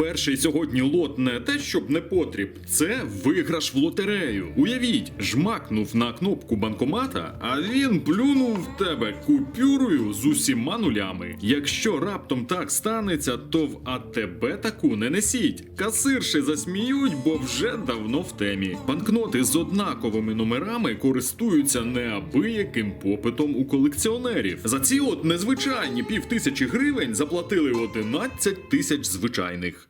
Перший сьогодні лот не те, щоб не потріб, це виграш в лотерею. Уявіть, жмакнув на кнопку банкомата, а він плюнув в тебе купюрою з усіма нулями. Якщо раптом так станеться, то в АТБ таку не несіть. Касирші засміють, бо вже давно в темі. Банкноти з однаковими номерами користуються неабияким попитом у колекціонерів. За ці от незвичайні півтисячі гривень заплатили 11 тисяч звичайних.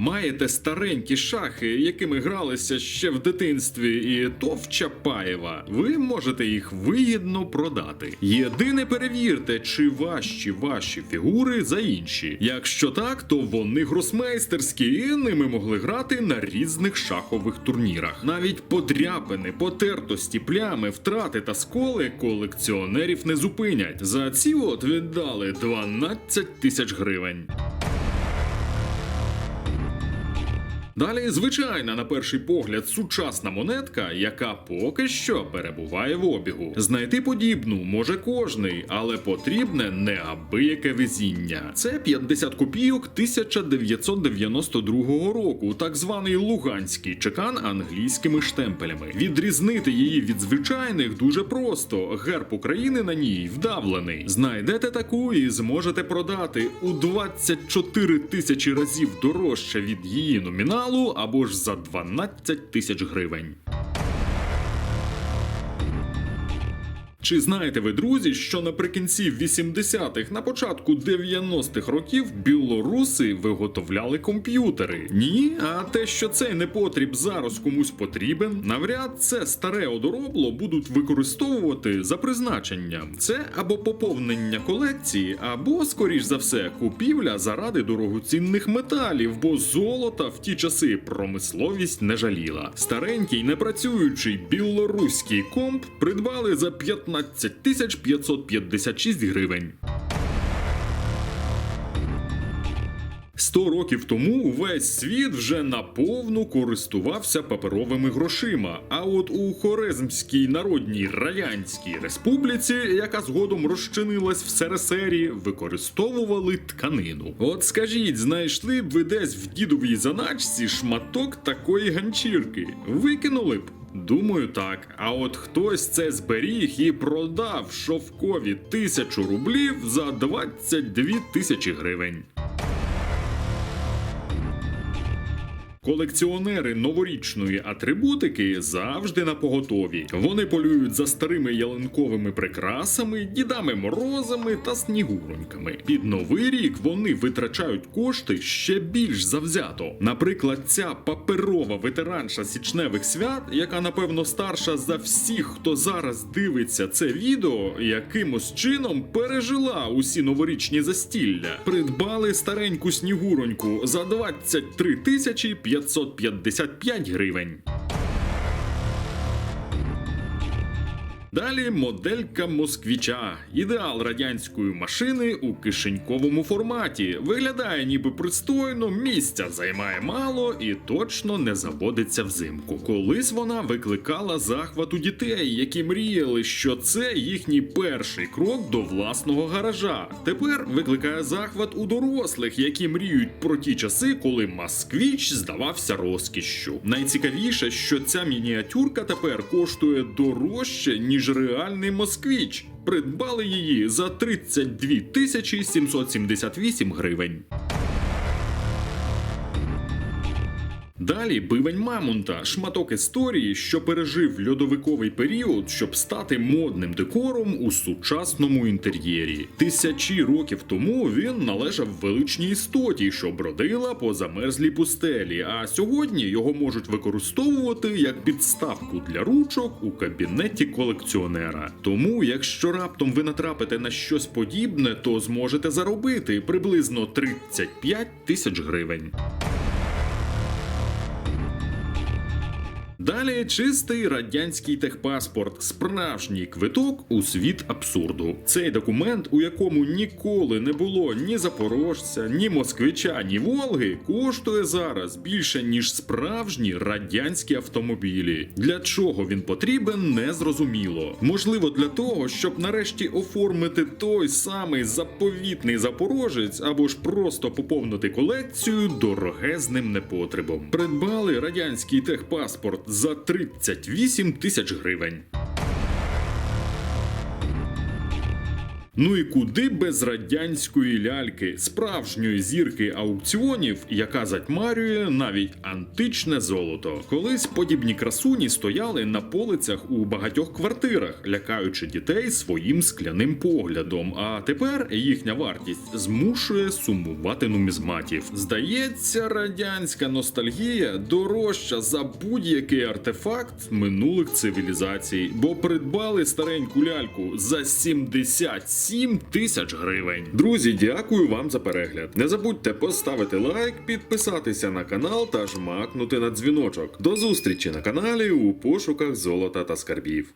Маєте старенькі шахи, якими гралися ще в дитинстві, і то в Чапаєва. Ви можете їх вигідно продати. Єдине перевірте, чи важчі ваші фігури за інші. Якщо так, то вони гросмейстерські і ними могли грати на різних шахових турнірах. Навіть подряпини, потертості, плями, втрати та сколи колекціонерів не зупинять. За ці от віддали 12 тисяч гривень. Далі звичайна, на перший погляд, сучасна монетка, яка поки що перебуває в обігу. Знайти подібну може кожний, але потрібне неабияке везіння. Це 50 копійок 1992 року, так званий луганський чекан англійськими штемпелями. Відрізнити її від звичайних дуже просто. Герб України на ній вдавлений. Знайдете таку і зможете продати у 24 тисячі разів дорожче від її номіналу або ж за 12 тисяч гривень. Чи знаєте ви, друзі, що наприкінці 80-х, на початку 90-х років білоруси виготовляли комп'ютери? Ні, а те, що цей непотріб зараз комусь потрібен, навряд це старе одоробло будуть використовувати за призначенням. Це або поповнення колекції, або, скоріш за все, купівля заради дорогоцінних металів, бо золота в ті часи промисловість не жаліла. Старенький непрацюючий білоруський комп придбали за 15 тисяч 556 гривень. 100 років тому увесь світ вже наповну користувався паперовими грошима. А от у Хорезмській Народній Радянській Республіці, яка згодом розчинилась в СРСРі, використовували тканину. От скажіть, знайшли б ви десь в дідовій заначці шматок такої ганчірки? Викинули б? Думаю, так. А от хтось це зберіг і продав шовкові тисячу рублів за 22 тисячі гривень. Колекціонери новорічної атрибутики завжди на поготові. Вони полюють за старими ялинковими прикрасами, дідами морозами та снігуроньками. Під новий рік вони витрачають кошти ще більш завзято. Наприклад, ця паперова ветеранша січневих свят, яка напевно старша за всіх, хто зараз дивиться це відео, якимось чином пережила усі новорічні застілля. Придбали стареньку снігуроньку за 23 тисячі 555 гривень. Далі моделька москвіча. Ідеал радянської машини у кишеньковому форматі. Виглядає ніби пристойно, місця займає мало і точно не заводиться взимку. Колись вона викликала захват у дітей, які мріяли, що це їхній перший крок до власного гаража. Тепер викликає захват у дорослих, які мріють про ті часи, коли москвіч здавався розкішшю. Найцікавіше, що ця мініатюрка тепер коштує дорожче, ніж реальний москвіч. Придбали її за 32 тисячі 778 гривень. Далі бивень Мамонта, шматок історії, що пережив льодовиковий період, щоб стати модним декором у сучасному інтер'єрі. Тисячі років тому він належав величній істоті, що бродила по замерзлій пустелі. А сьогодні його можуть використовувати як підставку для ручок у кабінеті колекціонера. Тому, якщо раптом ви натрапите на щось подібне, то зможете заробити приблизно 35 тисяч гривень. Далі чистий радянський техпаспорт, справжній квиток у світ абсурду. Цей документ, у якому ніколи не було ні запорожця, ні москвича, ні Волги, коштує зараз більше ніж справжні радянські автомобілі. Для чого він потрібен, не зрозуміло. Можливо, для того, щоб нарешті оформити той самий заповітний запорожець, або ж просто поповнити колекцію дорогезним непотребом. Придбали радянський техпаспорт за 38 тисяч гривень. Ну і куди без радянської ляльки, справжньої зірки аукціонів, яка затьмарює навіть античне золото. Колись подібні красуні стояли на полицях у багатьох квартирах, лякаючи дітей своїм скляним поглядом. А тепер їхня вартість змушує сумувати нумізматів. Здається, радянська ностальгія дорожча за будь-який артефакт минулих цивілізацій, бо придбали стареньку ляльку за 77 тисяч гривень. Друзі, дякую вам за перегляд. Не забудьте поставити лайк, підписатися на канал та жмакнути на дзвіночок. До зустрічі на каналі у пошуках золота та скарбів.